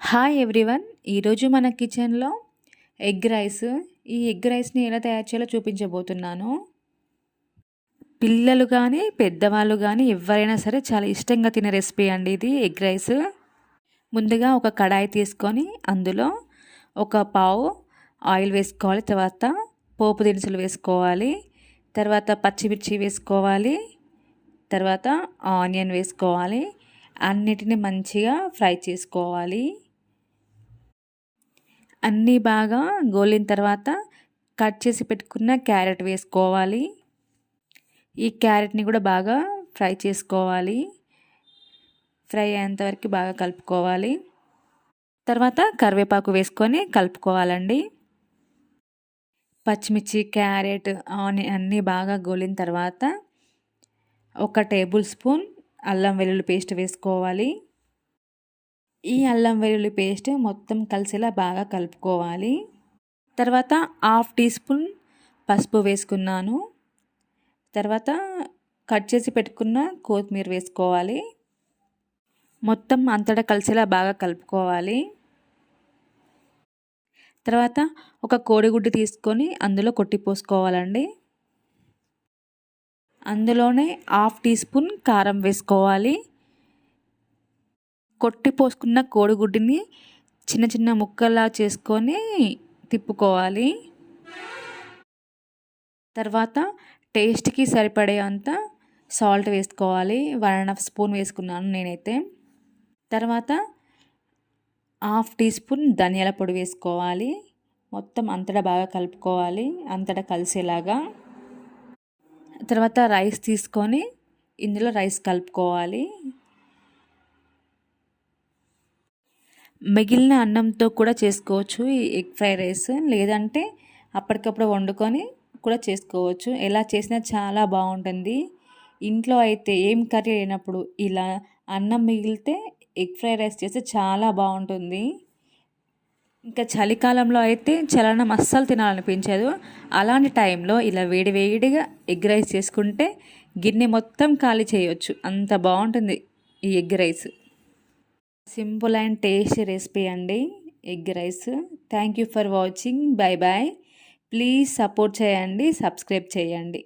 Hi everyone ఈరోజు మన కిచెన్లో ఎగ్ రైస్. ఈ ఎగ్ రైస్ని ఎలా తయారు చేయాలో చూపించబోతున్నాను. పిల్లలు కానీ పెద్దవాళ్ళు కానీ ఎవరైనా సరే చాలా ఇష్టంగా తినే రెసిపీ అండి ఇది ఎగ్ రైస్. ముందుగా ఒక కడాయి తీసుకొని అందులో ఒక పావు ఆయిల్ వేసుకోవాలి తర్వాత పోపు దినుసులు వేసుకోవాలి తర్వాత పచ్చిమిర్చి వేసుకోవాలి తర్వాత ఆనియన్ వేసుకోవాలి అన్నిటిని మంచిగా ఫ్రై చేసుకోవాలి. అన్నీ బాగా గోలిన తర్వాత కట్ చేసి పెట్టుకున్న క్యారెట్ వేసుకోవాలి. ఈ క్యారెట్ని కూడా బాగా ఫ్రై చేసుకోవాలి. ఫ్రై అయ్యేంతవరకు బాగా కలుపుకోవాలి. తర్వాత కరివేపాకు వేసుకొని కలుపుకోవాలండి. పచ్చిమిర్చి క్యారెట్ ఆని అన్నీ బాగా గోలిన తర్వాత ఒక టేబుల్ స్పూన్ అల్లం వెల్లుల్లి పేస్ట్ వేసుకోవాలి. ఈ అల్లం వెల్లుల్లి పేస్ట్ మొత్తం కలిసేలా బాగా కలుపుకోవాలి. తర్వాత హాఫ్ టీ స్పూన్ పసుపు వేసుకున్నాను. తర్వాత కట్ చేసి పెట్టుకున్న కొత్తిమీర వేసుకోవాలి. మొత్తం అంతటా కలిసేలా బాగా కలుపుకోవాలి. తర్వాత ఒక కోడిగుడ్డు తీసుకొని అందులో కొట్టి పోసుకోవాలండి. అందులోనే హాఫ్ టీ స్పూన్ కారం వేసుకోవాలి. కొట్టి పోసుకున్న కోడిగుడ్డుని చిన్న చిన్న ముక్కలా చేసుకొని తిప్పుకోవాలి. తర్వాత టేస్ట్కి సరిపడే అంత సాల్ట్ వేసుకోవాలి. వన్ అండ్ హాఫ్ స్పూన్ వేసుకున్నాను నేనైతే. తర్వాత హాఫ్ టీ స్పూన్ ధనియాల పొడి వేసుకోవాలి. మొత్తం అంతటా బాగా కలుపుకోవాలి. అంతటా కలిసేలాగా. తర్వాత రైస్ తీసుకొని ఇందులో రైస్ కలుపుకోవాలి. మిగిలిన అన్నంతో కూడా చేసుకోవచ్చు ఈ ఎగ్ ఫ్రైడ్ రైస్. లేదంటే అప్పటికప్పుడు వండుకొని కూడా చేసుకోవచ్చు. ఎలా చేసినా చాలా బాగుంటుంది. ఇంట్లో అయితే ఏం కర్రీ లేనప్పుడు ఇలా అన్నం మిగిలితే ఎగ్ ఫ్రైడ్ రైస్ చేస్తే చాలా బాగుంటుంది. ఇంకా చలికాలంలో అయితే చలనం అస్సలు తినాలనిపించదు. అలాంటి టైంలో ఇలా వేడి వేడిగా ఎగ్ రైస్ చేసుకుంటే గిన్నె మొత్తం ఖాళీ చేయవచ్చు అంత బాగుంటుంది ఈ egg rice. Simple and tasty recipe అండి. Egg rice. Thank you for watching. Bye bye please support చేయండి సబ్స్క్రైబ్ చేయండి.